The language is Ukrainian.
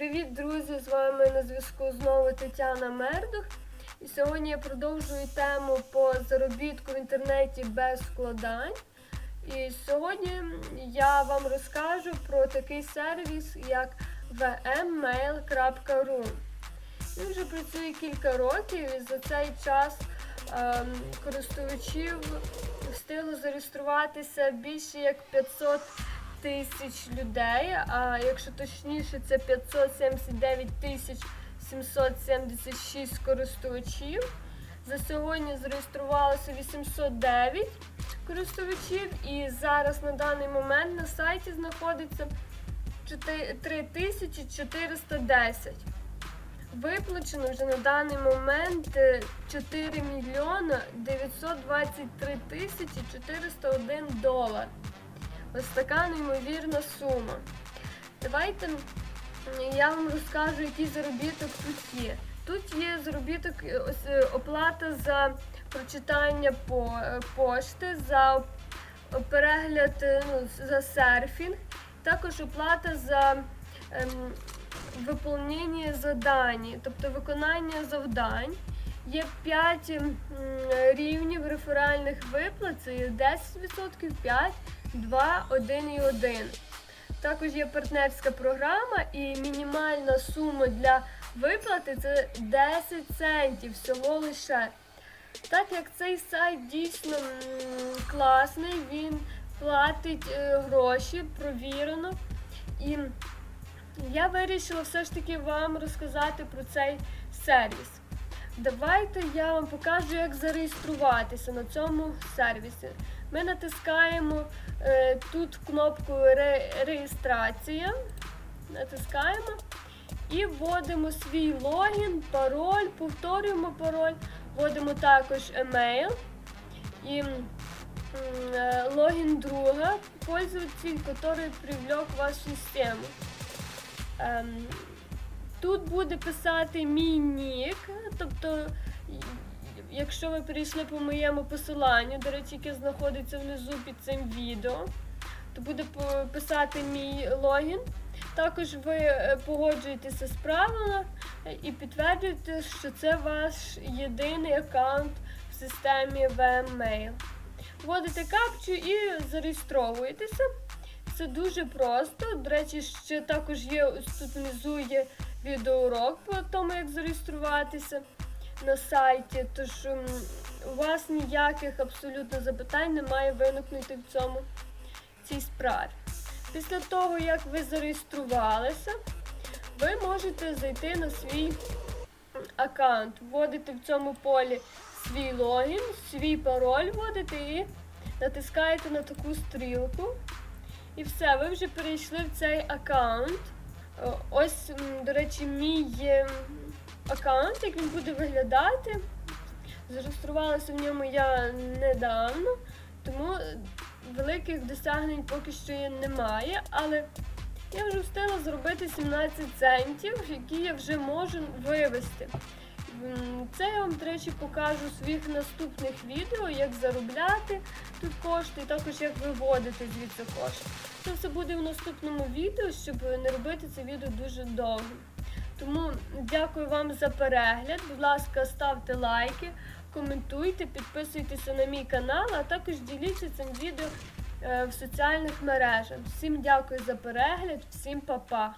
Привіт, друзі! З вами на зв'язку знову Тетяна Мердух. І сьогодні я продовжую тему по заробітку в інтернеті без вкладань. І сьогодні я вам розкажу про такий сервіс, як vmmail.ru. Він вже працює кілька років і за цей час ем, користувачів встигло зареєструватися більше як 500 тисяч людей, а якщо точніше, це 579 тисяч 776 користувачів. За сьогодні зареєструвалося 809 користувачів, і зараз на даний момент на сайті знаходиться 3410. Виплачено вже на даний момент е, 4 мільйона 923 тисячі 401 долар. Ось така неймовірна сума. Давайте я вам розкажу, який заробіток тут є. Тут є заробіток, е, ось, е, оплата за прочитання по, е, пошти, за перегляд ну, за серфінг, також оплата за ем, виповнення завдань, тобто виконання завдань. Є 5 рівнів реферальних виплат, це 10%, 5, 2, 1 і 1. Також є партнерська програма і мінімальна сума для виплати це 10 центів всього лише. Так як цей сайт дійсно класний, він платить е, гроші, провірено. І я вирішила все ж таки вам розказати про цей сервіс. Давайте я вам покажу, як зареєструватися на цьому сервісі. Ми натискаємо е, тут кнопку ре- реєстрація. Натискаємо і вводимо свій логін, пароль, повторюємо пароль, вводимо також емейл і е, логін друга, пользователь, який привлек вашу систему. Ем, Тут буде писати мій нік, тобто, якщо ви перейшли по моєму посиланню, до речі, яке знаходиться внизу під цим відео, то буде писати мій логін. Також ви е, погоджуєтеся з правилами е, і підтверджуєте, що це ваш єдиний аккаунт в системі VMmail. Вводите капчу і зареєстровуєтеся. Це дуже просто. До речі, ще також є тут внизу є відеоурок по тому, як зареєструватися на сайті. Тож у вас ніяких абсолютно запитань не має виникнути в цьому цій справі. Після того, як ви зареєструвалися, ви можете зайти на свій аккаунт, вводите в цьому полі свій логін, свій пароль вводите і натискаєте на таку стрілку. І все, ви вже перейшли в цей аккаунт. Ось, до речі, мій е, аккаунт, як він буде виглядати. Зареєструвалася в ньому я недавно, тому великих досягнень поки що немає, але я вже встигла зробити 17 центів, які я вже можу вивести. Це я вам, до речі, покажу в своїх наступних відео, як заробляти тут кошти, і також як виводити звідси кошти. Це все буде в наступному відео, щоб не робити це відео дуже довгим. Тому дякую вам за перегляд. Будь ласка, ставте лайки, коментуйте, підписуйтеся на мій канал, а також діліться цим відео е, в соціальних мережах. Всім дякую за перегляд, всім па-па!